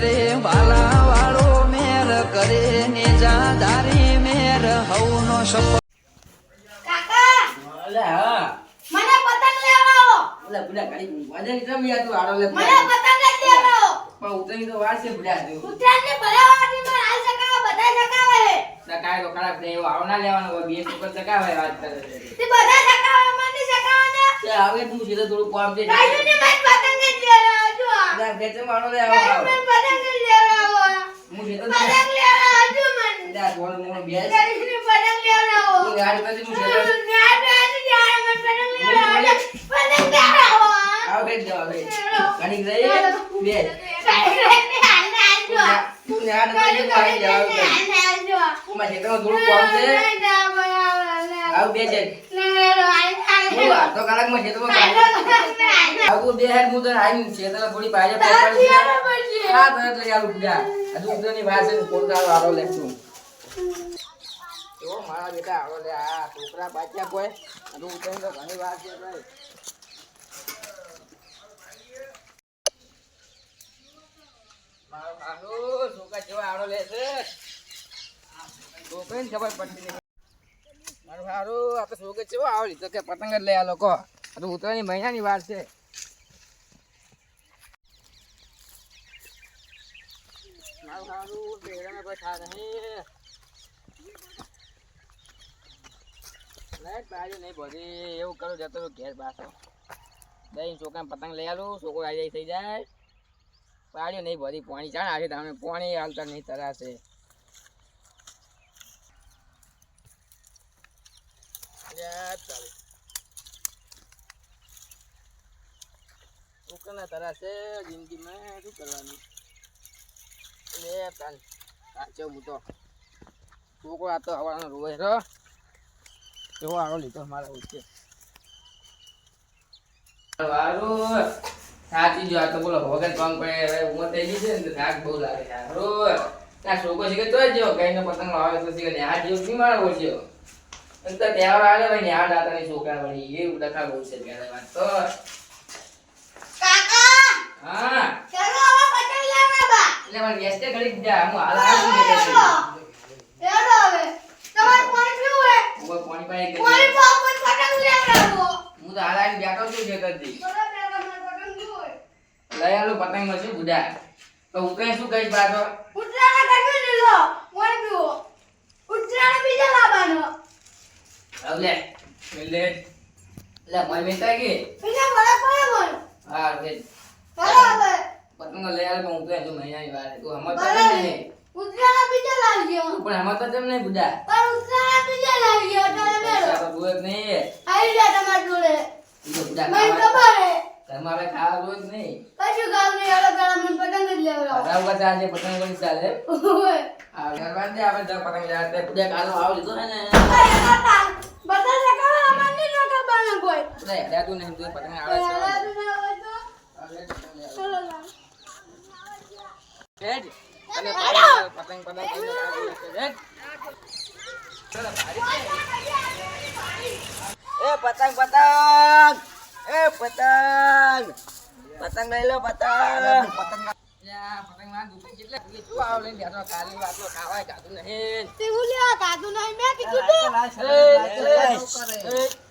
કરે વાલા વાળો મેર કરે ને જાદારી મેર હવનો સપ કાકા! અલે હા. મને પતંગ લેવડાવો અલે બુડા ગાડી વજન કેમ યાર તું આડો લે મને પતંગ જ લેવડાવો પણ ઉતરી તો વાર છે બુડા તું. ઉત્તરાયણને ભરાવાની માં હાલ સકાવે બધા સકાવે હે. સકાય તો ખરાબ નહીં એવો આવો ના લેવાનો બે સુપર સકાવે વાત કરે તે બધા સકાવે મને નહીં સકાવવાના તે હવે તું સીધો થોડું કામ ને પતંગ જ ના બેચે મારો લે આવો. પતંગ લેવડાવો હું સીધો પતંગ લેવડાવો જો મને. જા થોડો મોનો બેસ. કાયદો ને પતંગ લેવડાવો તું ગાડી પછી હું ના ના યાર મને પતંગ લેવડાવો પતંગ લેવડાવો આવો બેસ જાવ હવે ગાડી ગઈ બે. કાયદો ને ના જો તું ને આડ પછી ગાડી જાવમાં સીધો થોડું કામ છે આવ બે છે હું આ તો કલાકમાં આવું બે હેડ હું તો આઈ છે તો થોડી પાજે પકડી હા તો એટલે યાર પૂજા હજુ ઉધરની વાત છે કોલકા વાળો લે તું. જો મારા બેટા આવો લે આ છોકરા બાચ્યા કોઈ. હજુ તો ઘણી વાત છે ભાઈ. મારો છોકરા જેવા આવડો લે છે. છોકરીને ખબર પડતી નહીં મારું હારું, આ તો છોકરો જેવો આવડી તો કે પતંગ જ લઈ આ લોકો. આ તો વાર છે. મારું બેડામાં કોઈ થા નહીં. લાઈટ બાજુ નહીં બધી એવું કરું, જતો રહું ઘેર પાછો. દહીં છોકરા પતંગ લઈ આલું, છોકરો આવી જાય, થઈ જાય. પાડ્યો નહીં બધી પાણી ચાણ આવે તમે પાણી હાલતા નહીં, તરાશે યાર ચાલે છોકરાના તરાશે જિંદગીમાં શું કરવાનું? લે તાન. સાચો હું તો છોકરો આ તો આવવાનો રોય રો એવો આવો લીધો મારા ઉચ્ચે સાચી જો આ તો બોલો, વગર કામ પડે. ઉંમર થઈ ગઈ છે ને થાક બહુ લાગે યાર ત્યાં છોકરો શીખે તો જ જેવો. કઈ પતંગ આવે તો શીખે ને આ જેવો બી મારો ઓછ્યો તહેવાર આવે ને આ દાતાની છોકરા વળી. એવું ડખા બહુ છે ત્યારે વાત તો. હા. એટલે મને વ્યસ્તે ઘડી જા હું હાલ આવી પાણી પાઈ ગઈ હું તો હાલ આવીને બેઠો છું ખેતરથી લઈ આલું પતંગમાં બુડા તો ઉતરાય શું કહીશ પાછો હવે લે લે મય મેતા કે હા પતંગ લઈ આવે પણ ઉતરાય તો મહિનાની વાર. તું હમત નહીં. ઉતરાણ બીજા લાવી ગયો પણ હમત તો કેમ નહીં બુડા. પણ ઉતરાણ બીજા લાવી ગયો તો મેળો જોવે નહીં આવી જા તમાર જોડે. મને ખબર હે તમારે ખાવા જોવે જ નહીં. કશું કામ નહીં. અલગ અલગ મને પતંગ જ લેવડાવો. ઉપર ચાલશે પતંગ કોઈ ચાલે. આ ઘરવાન દે આપણે પતંગ લેવા. તે બુડા કાલો આવ લીધો ને. બધા સકાળ અમાર નહીં રોકાવાનું કોઈ. તું નહીં તું પતંગ આવે છે. તો. હેડ. અને પતંગ પતંગ છે. એ પતંગ પતંગ એ પતંગ પતંગ લઈ લો પતંગ પતંગ પતંગમાં દુકાન કેટલા શું આવ લઈને બેઠો કાલી વાતો ખાવાય કાતું નહીં તે લેવા કાઢું નહીં, મેં કીધું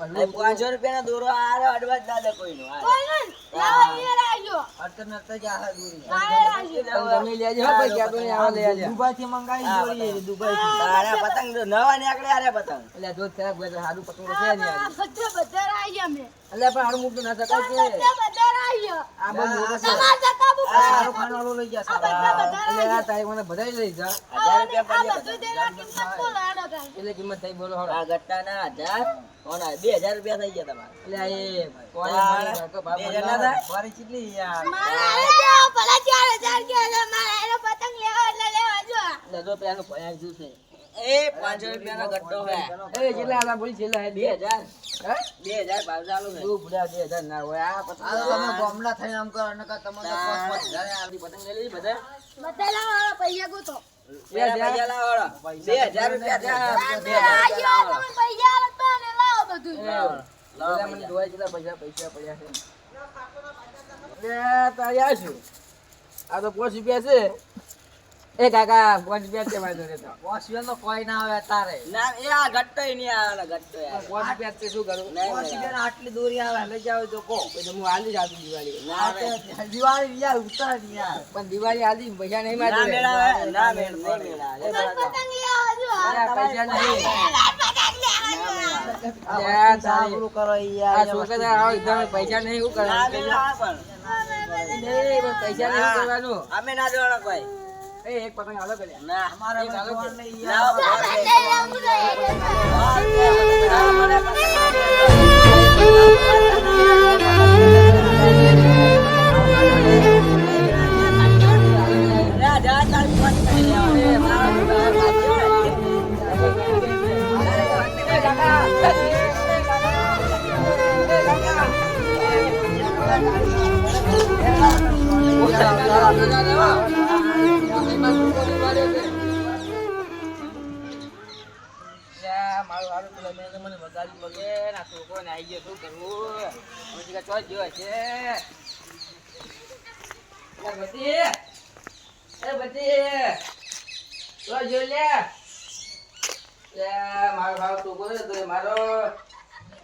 પાંચસો રૂપિયા દોરો આરે અડવા જ ના દે કોઈનો. પતંગ. નવા નીકળે આરે પતંગ. એટલે જો ખરાબ હોય તો પતંગ છે આ નહીં બધા- બધા બધા લાવ્યા મેં. એટલે પણ હારું મૂકતું ના શકાય બધા બધા. આ ખાનાવાળો લઈ જા આ બધા બધા એટલે લાવ્યા. આ તારીખ મને બધાય લઈ જા બધું. એટલે કિંમત થઈ બોલો આ હજાર કોના બે હજાર રૂપિયા થઈ ગયા તમારે એટલે તારે? મારી કેટલી યાર પતંગ લેવા એટલે લેવા જો. પેલાનું ભયાન છે એ પાંચસો રૂપિયાનો ગટ્ટો હે એ કેટલા હતા બોલી છેલ્લા હે બે બે હજાર બે હજાર ભાવ ચાલુ છે. તું ભૂલ્યા બે હજાર ના હોય. આ પતંગ ગામડા થઈને આમ કરો નકર તમને પાંચ પાંચ હજાર આપણી પતંગ લઈ લીધી બધા. બધા લાવો, પૈસા ગોતો. બે પૈસા લાવો બે હજાર રૂપિયા બે હજાર જો રૂપિયા તમે ને લાવો બધું. લાવો. લાવો મને પૈસા. જોવાય પૈસા પૈસા પડ્યા છે. લે તારી આ શું? આ તો પાંચ રૂપિયા છે. એ કાકા રૂપિયા છે વાંધો જોડે તો. પોસિબલ તો કોઈ ના આવે તારે. ના એ આ ઘટ્ટોય નહીં આવે ને. પાંચ રૂપિયા છે શું કરું? નહીં આટલી દૂરી આવે લઈ જાવ તો કહો. પછી હું હાલી જ આવતી દિવાળી. ના દિવાળી યાર ઉતાર યાર પણ દિવાળી હાલી પૈસા નહીં ના મેળા ના મેળ નહીં મેળા. લે પતંગ લેવા જો. પૈસા નહીં. પૈસા નહીં શું કરવાનું પૈસા નહીં કરવાનું. અમે ના દેવાના કોઈ. એ એક પતંગ હાલો કર્યા ના અમારે કે- નહીં યાર. પતંગ લઈ આવું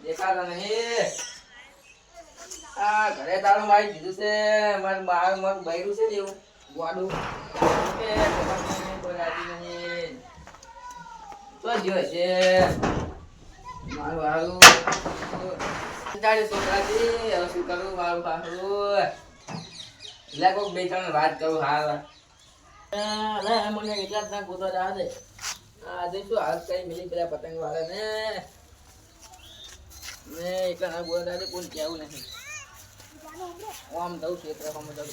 દેખાતો નહીં. આ ઘરે તારું મારી દીધું છે મારું મારું મારું બૈરું છે ને એવું ગોડું. કે નહીં, તો જ્યો છે. મારું હારું. કંટાળી છોકરાથી હવે શું કરું? મારું હારું એટલે કોક બે ત્રણ વાત કરું હાલ. અરે મને એટલા જ ના ગોતો જવા દે આજે શું હાલ કઈ મિલી પેલા પતંગ વાળા ને ને એટલા ના ગોતો જવા દે કોઈ કહેવું નહીં આમ દઉં ક્ષેત્ર આમ દઉં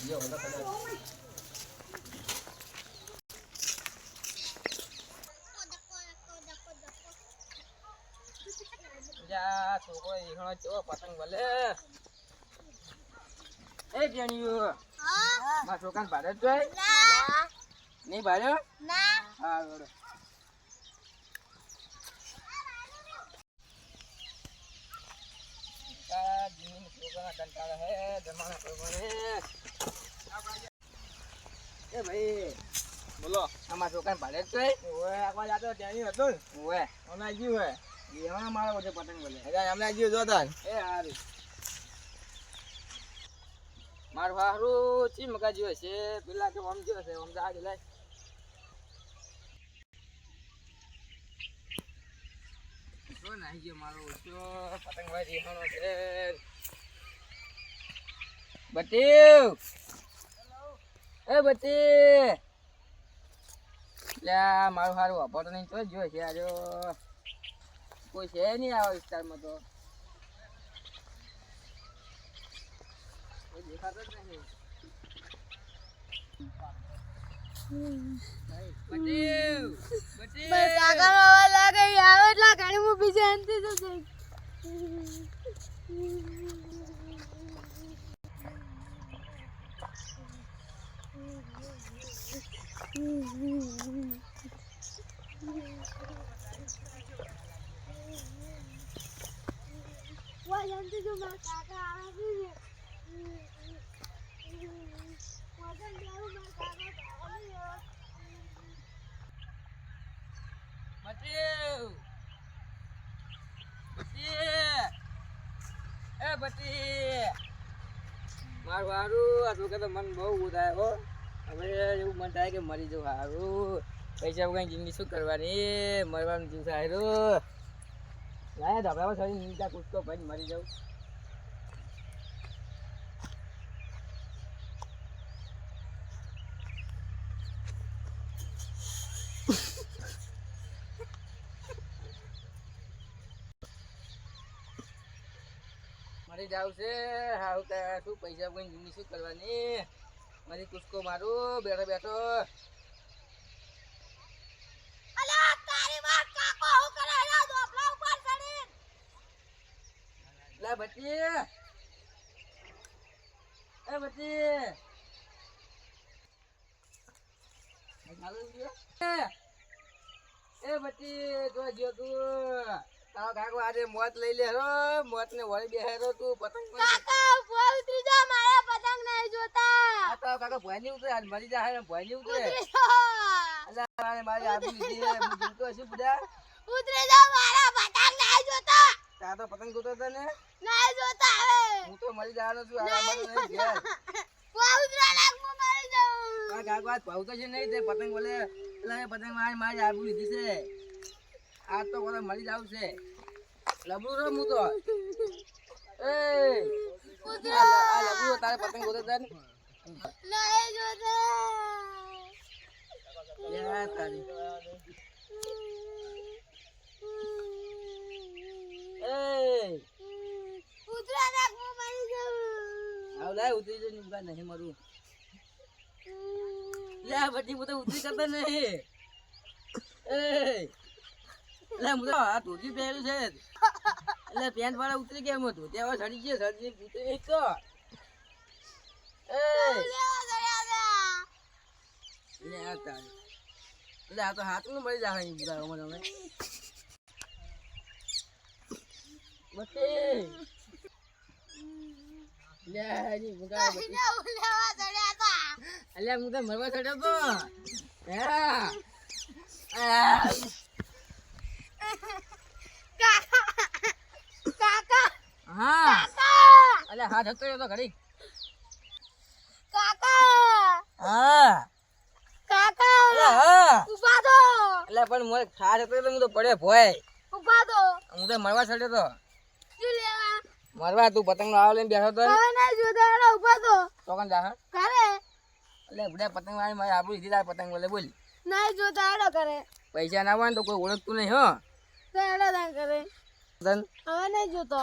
જો તો છોકરો ઈખણો ચો પતંગ ભલે. એ જેણિયું મારા છોકરાને ભાડે જોઈ નહીં ભાડ્યો હા બરોબર કંટાળા હે જમાના પ્રમાણે એ ભાઈ બોલો. અમારા છોકરાને ભાડે જ જોઈ ઓએ આખવા જાતો ત્યાં હતો ને. ઓએ ઓના ગયું હે. મારો બધે પતંગ બોલે હમણાં ગયું જોતા એ હારું. મારું હારું ચી પેલા કે ગયો ઓછો પતંગભાઈ રીહાણો છે. બટીવ એ બટી લ્યા મારું હારું વાપરતો નહીં. તો જો છે આજો કોઈ છે નહીં આવા વિસ્તારમાં તો. કોઈ દેખાતો જ નહીં બટીવ બટીવ કાકાનો અવાજ લાગે ઈ આવે એટલા ઘણી હું બીજા અંતે જશે વાય અંતે જો મારા કાકા આવે છે વજન લેવું મારા કાકા આવે બટીવ બટી એ બટી મારું હારું. આ છોકરા મન બહુ થાય હો. એવું મન થાય કે મરી જવું હારું. પૈસા વગર જિંદગી શું કરવાની? મરવાનું જીવ હારું. લાયા ધાબળામાં સડી નીચા કૂદકો મરી જાઉં. મરી જાવ છે. હાવ કે શું પૈસા કોઈ જિંદગી શું કરવાની? મારી કુસકો મારું બેઠો બેઠો. લે એ બટી એ બચ્ચી જો ગયો તું. તારો કાકો આજે મોત લઈ લે રો મોત ને વળી બેહે રો તું પતંગ. કાકા ભોય ઉતરી જાઓ મારા પતંગ નહીં જોતા. આ તારો કાકો ભોયની ઉતરે આજ મરી જાય ને ઉતરે. અલા મારે લીધી હું જીવતો હશું બધા. ઉતરી જાઓ મારા પતંગ નહીં જોતા. તાર તો પતંગ ગોતો હતો ને? નહીં જોતા હવે. હું તો મરી જવાનો છું આ મને નહીં ઘેર. ભોય ઉતરા લાગ હું મરી જાઉં. આ કાકો આજ ભાવતો છે નહીં તે પતંગ બોલે એટલે પતંગ મારી મારી આબરૂ લીધી છે. આજ તો કોને મરી જાવ છે લબડું રો હું તો. એ. આ આ લબડું તારે પતંગ ગોતો હતો ને. નહીં જોતા લે તારી. એ. ઉતરા લાગ હું મરી જાઉં આવ લે, ઉતરી જઈને ઊભા નહીં મરું. લે પછી હું તો ઉતરી કરતા નહીં. એ. લે હું તો આ ધોતી પહેર્યું છે. એટલે પેન્ટ વાળા ઉતરી ગયા હું ધોતી હવે સડી ગયો સડી ઉતરી ગઈ તો એટલે આ તો હાથનું મળી જાય અહીં બધા મને હવે. બત્તી લે, હજી મુકા બત્તી લેવા દયા તા અલ્યા, હું તો મરવા ચડ્યો તો. હા. આ, હા જતો રહ્યો તો ઘડી. કાકા! હા. કાકા! અલ્યા હા. ઊભા થો. અલ્યા પણ મોય ખા જતો તો હું તો પડે ભોય. ઊભા થો. હું તો મરવા ચડ્યો તો. શું લેવા? મરવા તું પતંગ નો આવ લઈને બેઠો તો. હવે નહીં જોતા ઊભા થો. તો કન જા કરે એટલે બધા પતંગ વાળી મારી આબરૂ લીધી પતંગ બોલે બોલ. નહીં જોતા આડો કરે પૈસા ના હોય તો કોઈ ઓળખતું નહીં હો. તો આડો ના કરે હવે નહીં જોતો.